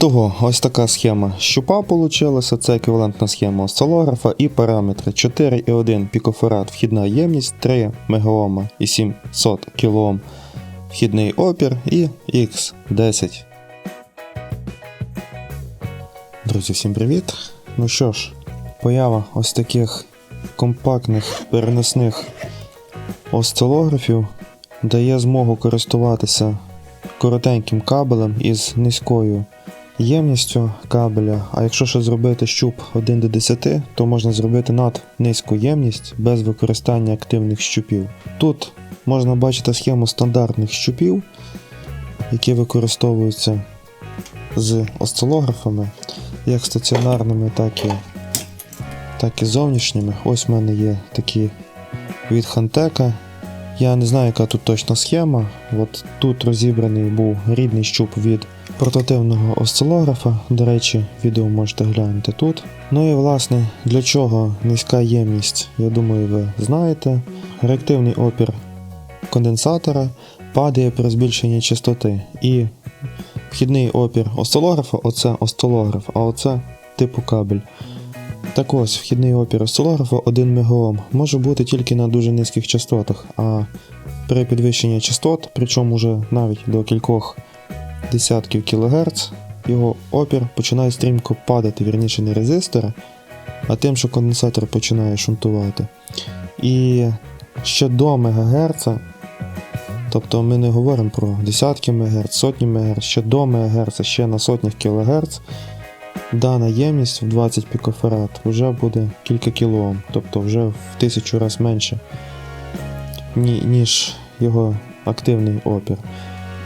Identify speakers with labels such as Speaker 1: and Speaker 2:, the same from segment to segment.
Speaker 1: Того, ось така схема щупа получилася, це еквівалентна схема осцилографа і параметри 4,1 пікофарад вхідна ємність, 3 мегаома і 700 кілоом вхідний опір і X10. Друзі, всім привіт! Ну що ж, поява ось таких компактних переносних осцилографів дає змогу користуватися коротеньким кабелем із низькою ємністю кабеля. А якщо ще зробити щуп 1 до 10, то можна зробити над низьку ємність без використання активних щупів. Тут можна бачити схему стандартних щупів, які використовуються з осцилографами, як стаціонарними, так і, так і зовнішніми. Ось в мене є такі від Хантека. Я не знаю, яка тут точна схема. От тут розібраний був рідний щуп від портативного осцилографа. До речі, відео можете глянути тут. Ну і власне, для чого низька ємність, я думаю, ви знаєте. Реактивний опір конденсатора падає при збільшенні частоти. І вхідний опір осцилографа оце осцилограф, а оце типу кабель. Так ось, вхідний опір осцилографа 1 мегаом може бути тільки на дуже низьких частотах, а при підвищенні частот, причому вже навіть до кількох десятків кГц, його опір починає стрімко падати, вірніше не резистора, а тим, що конденсатор починає шунтувати. І ще до МГц, тобто ми не говоримо про десятки МГц, сотні МГц, ще до МГц, ще на сотнях кГц, дана ємність в 20 пікофарад вже буде кілька кілоом, тобто вже в тисячу разів менше, ніж його активний опір.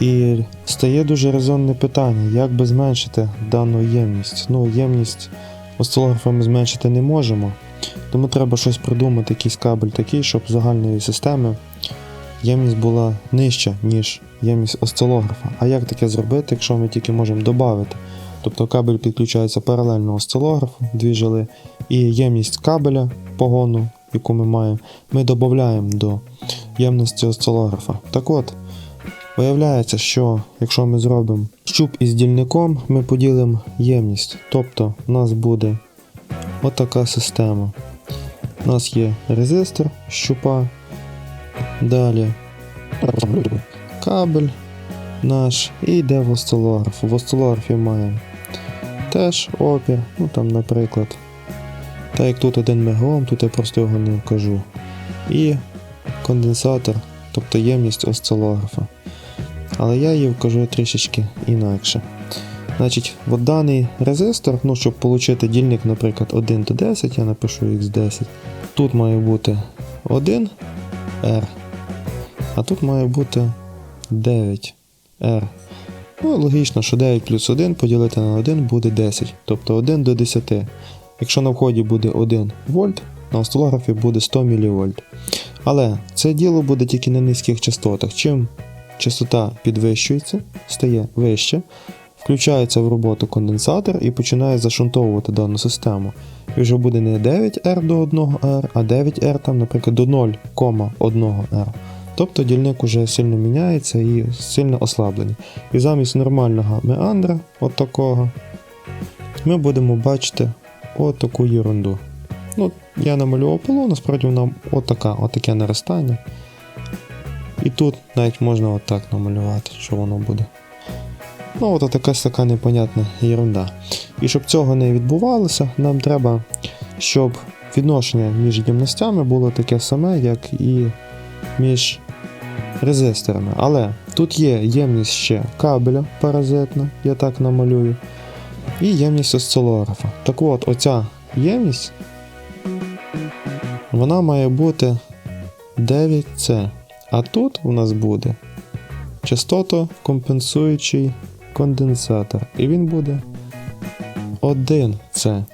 Speaker 1: І стає дуже резонне питання, як би зменшити дану ємність. Ну, ємність осцилографа ми зменшити не можемо, тому треба щось придумати, якийсь кабель такий, щоб загальної системи ємність була нижча, ніж ємність осцилографа. А як таке зробити, якщо ми тільки можемо додати? Тобто кабель підключається паралельно осцилографу, дві жили, і ємність кабеля погону, яку ми маємо, ми додаємо до ємності осцилографа. Так от, виявляється, що якщо ми зробимо щуп із дільником, ми поділимо ємність. Тобто у нас буде отака система. У нас є резистор щупа, далі кабель наш і йде в осцилограф. В осцилографі маємо теж опір, ну там, наприклад. Так як тут 1 мегаом, тут я просто його не вкажу. І конденсатор, тобто ємність осцилографа. Але я її вкажу трішечки інакше. Значить, от даний резистор, ну, щоб отримати дільник, наприклад, 1 до 10, я напишу X10. Тут має бути 1 R, а тут має бути 9 R. Ну, логічно, що 9 плюс 1 поділити на 1 буде 10, тобто 1 до 10. Якщо на вході буде 1 вольт, на осцилографі буде 100 мВ. Але це діло буде тільки на низьких частотах. Чим частота підвищується, стає вище, включається в роботу конденсатор і починає зашунтовувати дану систему. І вже буде не 9R до 1R, а 9R, там, наприклад, до 0,1R. Тобто дільник уже сильно міняється і сильно ослаблений. І замість нормального меандра, от такого, ми будемо бачити от таку ерунду. Ну, я намалював поло, насправді вона отаке наростання. І тут навіть можна отак намалювати, що воно буде. Ну, от така така непонятна ерунда. І щоб цього не відбувалося, нам треба, щоб відношення між ємностями було таке саме, як і між резисторами. Але тут є ємність ще кабеля паразитна, я так намалюю, і ємність осцилографа. Так от, оця ємність, вона має бути 9C. А тут у нас буде частотокомпенсуючий конденсатор. І він буде 1C.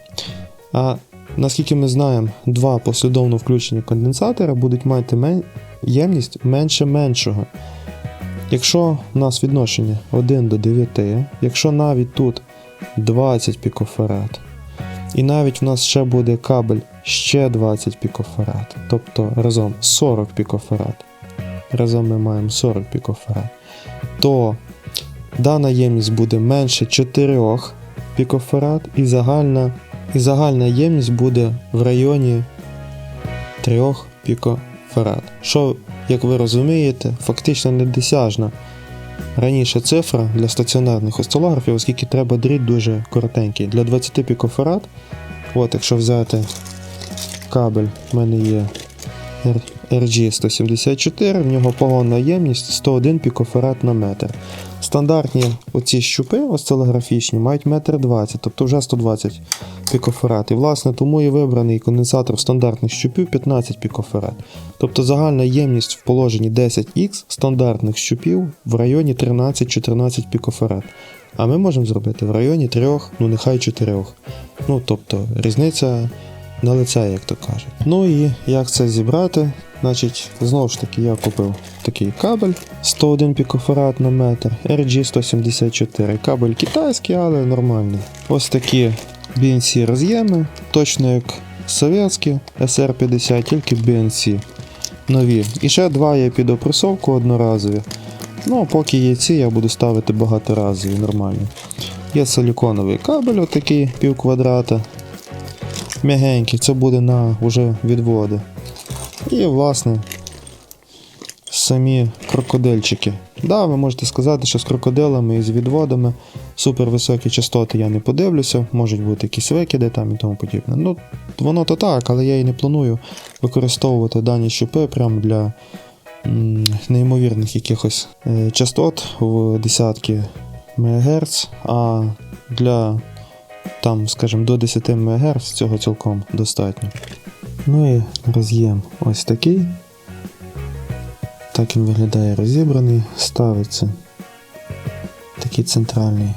Speaker 1: А наскільки ми знаємо, два послідовно включені конденсатора будуть мати мен... ємність менше меншого. Якщо у нас відношення 1 до 9, якщо навіть тут 20 пікофарад, і навіть в нас ще буде кабель ще 20 пікофарад, тобто разом 40 пікофарад. Разом ми маємо 40 пікофарад, то Дана ємність буде менше 4 пікофарад і загальна, і загальна ємність буде в районі 3 пікофарад. Що, як ви розумієте, фактично недосяжна раніше цифра для стаціонарних осцилографів, оскільки треба дріт дуже коротенький. Для 20 пікофарад, от якщо взяти кабель, в мене є RG174, в нього погонна ємність 101 пікофарад на метр. Стандартні оці щупи осцилографічні мають 1,20 м, тобто вже 120 пікофарад. І власне тому і вибраний конденсатор стандартних щупів 15 пікофарад. Тобто загальна ємність в положенні 10х стандартних щупів в районі 13-14 пікофарад. А ми можемо зробити в районі 3, ну нехай 4. Ну тобто різниця на лице, як то кажуть. Ну і як це зібрати? Значить, знову ж таки, я купив такий кабель 101 пікофарад на метр, RG174. Кабель китайський, але нормальний. Ось такі BNC роз'єми, точно як совєтські SR50, тільки BNC нові. І ще два є під опресовку одноразові. Ну, поки є ці, я буду ставити багаторазові, нормальні. Є силіконовий кабель, отакий пів квадрата. М'ягенький, це буде на вже відводи. І, власне, самі крокодильчики. Да, ви можете сказати, що з крокодилами і з відводами супервисокі частоти я не подивлюся, можуть бути якісь викиди там і тому подібне. Ну, воно то так, але я і не планую використовувати дані щупи прямо для м, неймовірних якихось е, частот в десятки МГц, а для там, скажімо, до 10 МГц цього цілком достатньо. Ну і роз'єм ось такий. Так він виглядає розібраний, ставиться такий центральний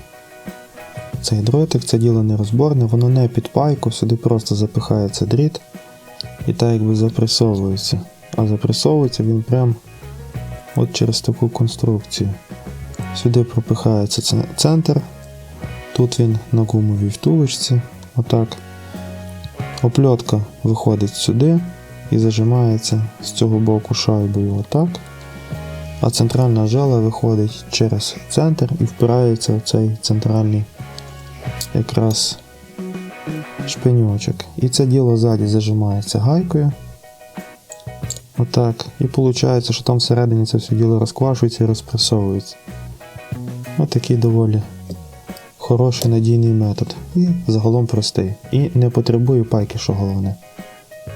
Speaker 1: цей дротик, це діло нерозборне, воно не під пайку, сюди просто запихається дріт і так якби запресовується. А запресовується він прям от через таку конструкцію. Сюди пропихається центр, тут він на гумовій втулочці, отак. Опльотка виходить сюди і зажимається з цього боку шайбою отак. А центральна жала виходить через центр і впирається в цей центральний якраз шпиньочок. І це діло ззаді зажимається гайкою. Отак. І виходить, що там всередині це все діло розквашується і розпресовується. Отакий доволі хороший надійний метод. І загалом простий. І не потребує пайки, що головне.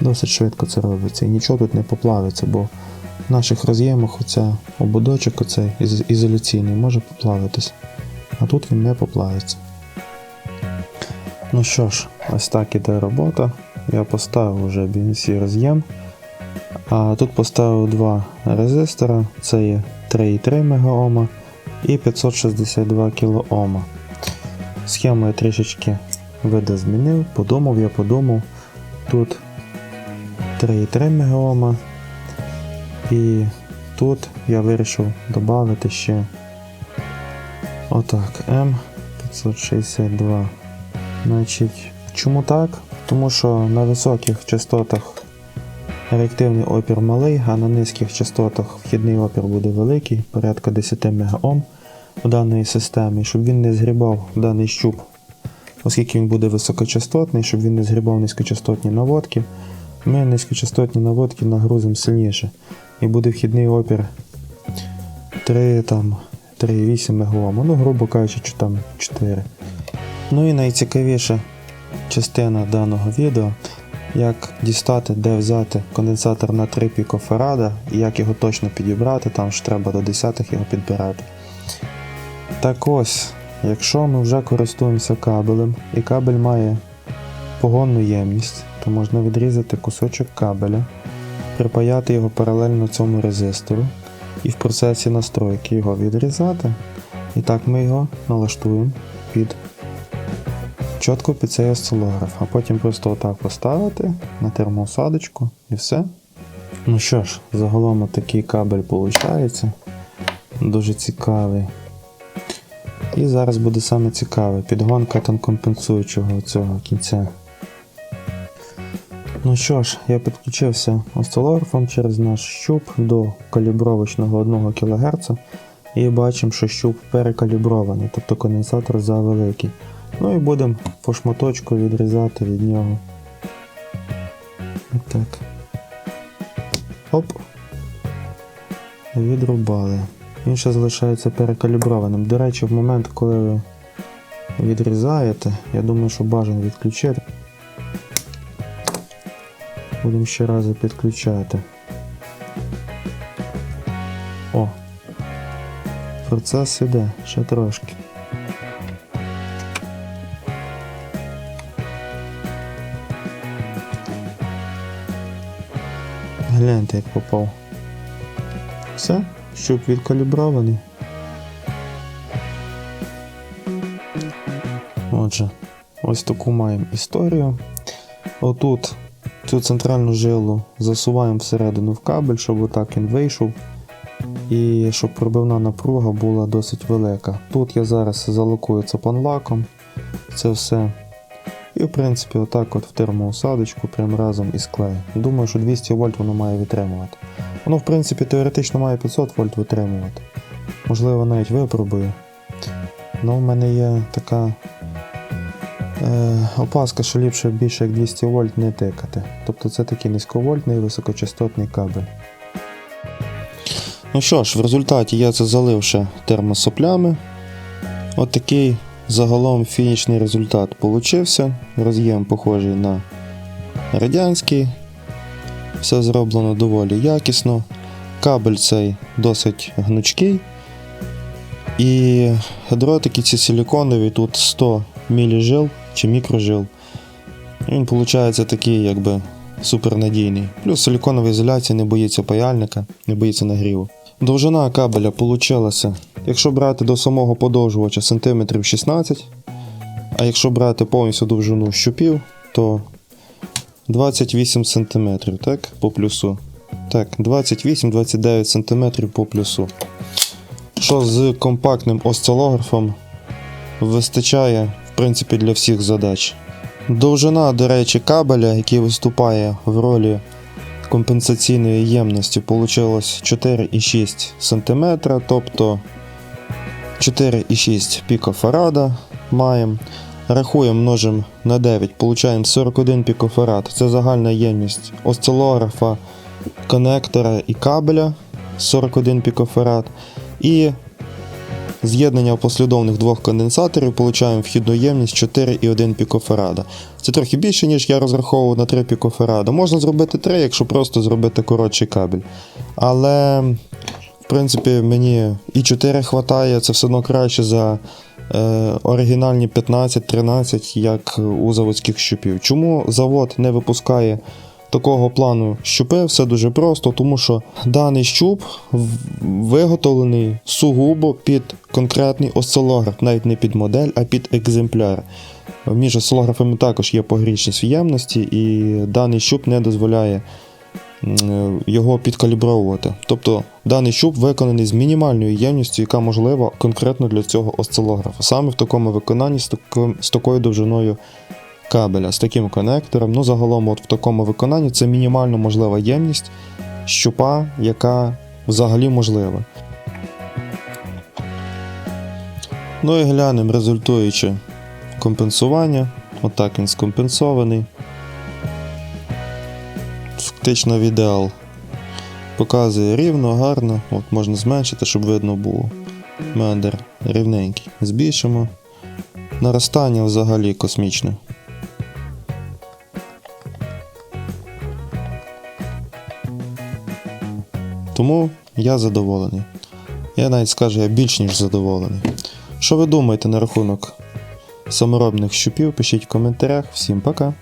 Speaker 1: Досить швидко це робиться. І нічого тут не поплавиться, бо в наших роз'ємах оця ободочок оцей ізоляційний може поплавитись. А тут він не поплавиться. Ну що ж, ось так іде робота. Я поставив вже BNC роз'єм. А тут поставив два резистора. Це є 3,3 МГОМа і 562 кОма. Схему я трішечки видозмінив, подумав, я подумав. Тут 3,3 МГОМа. І тут я вирішив додати ще отак М562. Значить, чому так? Тому що на високих частотах реактивний опір малий, а на низьких частотах вхідний опір буде великий, порядка 10 МГОм в даної системі, щоб він не згрібав даний щуп, оскільки він буде високочастотний, щоб він не згрібав низькочастотні наводки. Ми низькочастотні наводки нагрузимо сильніше. І буде вхідний опір 3, там, 3,8 МГОм, ну, грубо кажучи, чи там 4. Ну і найцікавіша частина даного відео, як дістати, де взяти конденсатор на 3 пікофарада і як його точно підібрати, там ж треба до 10 його підбирати. Так ось, якщо ми вже користуємося кабелем, і кабель має погонну ємність, то можна відрізати кусочок кабеля, припаяти його паралельно цьому резистору і в процесі настройки його відрізати. І так ми його налаштуємо під чітко під цей осцилограф, а потім просто отак поставити на термоусадочку і все. Ну що ж, загалом такий кабель виходить. Дуже цікавий. І зараз буде саме цікаве підгонка там компенсуючого цього кінця. Ну що ж, я підключився осцилографом через наш щуп до калібровочного 1 кГц. І бачимо, що щуп перекалібрований, тобто конденсатор завеликий. Ну і будемо по шматочку відрізати від нього. Отак. Оп. Відрубали. Він ще залишається перекаліброваним. До речі, в момент, коли ви відрізаєте, я думаю, що бажано відключити. Будемо ще раз підключати. О! Процес іде, ще трошки. Гляньте, як попав. Все, щуп відкалібрований. Отже, ось таку маємо історію. Отут цю центральну жилу засуваємо всередину в кабель, щоб отак він вийшов. І щоб пробивна напруга була досить велика. Тут я зараз залокую цепанлаком. Це все. І в принципі отак от в термоусадочку прям разом із клею. Думаю, що 200 вольт воно має витримувати. Воно в принципі теоретично має 500 вольт витримувати. Можливо, навіть випробую. Ну, в мене є така е, опаска, що ліпше більше як 200 вольт не тикати. Тобто це такий низьковольтний високочастотний кабель. Ну що ж, в результаті я це залив ще термосоплями. От такий загалом фінішний результат получився. Роз'єм похожий на радянський. Все зроблено доволі якісно. Кабель цей досить гнучкий. І дротики ці силіконові, тут 100 міліжил чи мікрожил. Він виходить такий, якби супернадійний. Плюс силіконова ізоляція не боїться паяльника, не боїться нагріву. Довжина кабеля получилася, якщо брати до самого подовжувача сантиметрів 16, а якщо брати повністю довжину щупів, то 28 см, так, по плюсу. Так, 28-29 см по плюсу. Що з компактним осцилографом вистачає, в принципі, для всіх задач. Довжина, до речі, кабеля, який виступає в ролі компенсаційної ємності, вийшло 4,6 см, тобто 4,6 пікофарада маємо. Рахуємо, множимо на 9, получаємо 41 пікофарад. Це загальна ємність осцилографа, конектора і кабеля 41 пікофарад. І з'єднання послідовних двох конденсаторів получаємо вхідну ємність 4,1 пікофарада. Це трохи більше, ніж я розраховував на 3 пікофарада. Можна зробити 3, якщо просто зробити коротший кабель. Але, в принципі, мені і 4 хватає, це все одно краще за оригінальні 15-13, як у заводських щупів. Чому завод не випускає такого плану щупи? Все дуже просто, тому що даний щуп виготовлений сугубо під конкретний осцилограф, навіть не під модель, а під екземпляр. Між осцилографами також є погрішність в ємності, і даний щуп не дозволяє е, його підкалібровувати. Тобто даний щуп виконаний з мінімальною ємністю, яка можлива конкретно для цього осцилографа. Саме в такому виконанні з, таким, з такою довжиною кабеля, з таким конектором. Ну, загалом, от в такому виконанні це мінімально можлива ємність щупа, яка взагалі можлива. Ну і глянемо результуючи компенсування. Отак він скомпенсований. Фактично в ідеал. Показує рівно, гарно. От можна зменшити, щоб видно було. Мендер рівненький. Збільшимо. Наростання взагалі космічне. Тому я задоволений. Я навіть скажу, я більш ніж задоволений. Що ви думаєте на рахунок саморобних щупів? Пишіть в коментарях. Всім пока!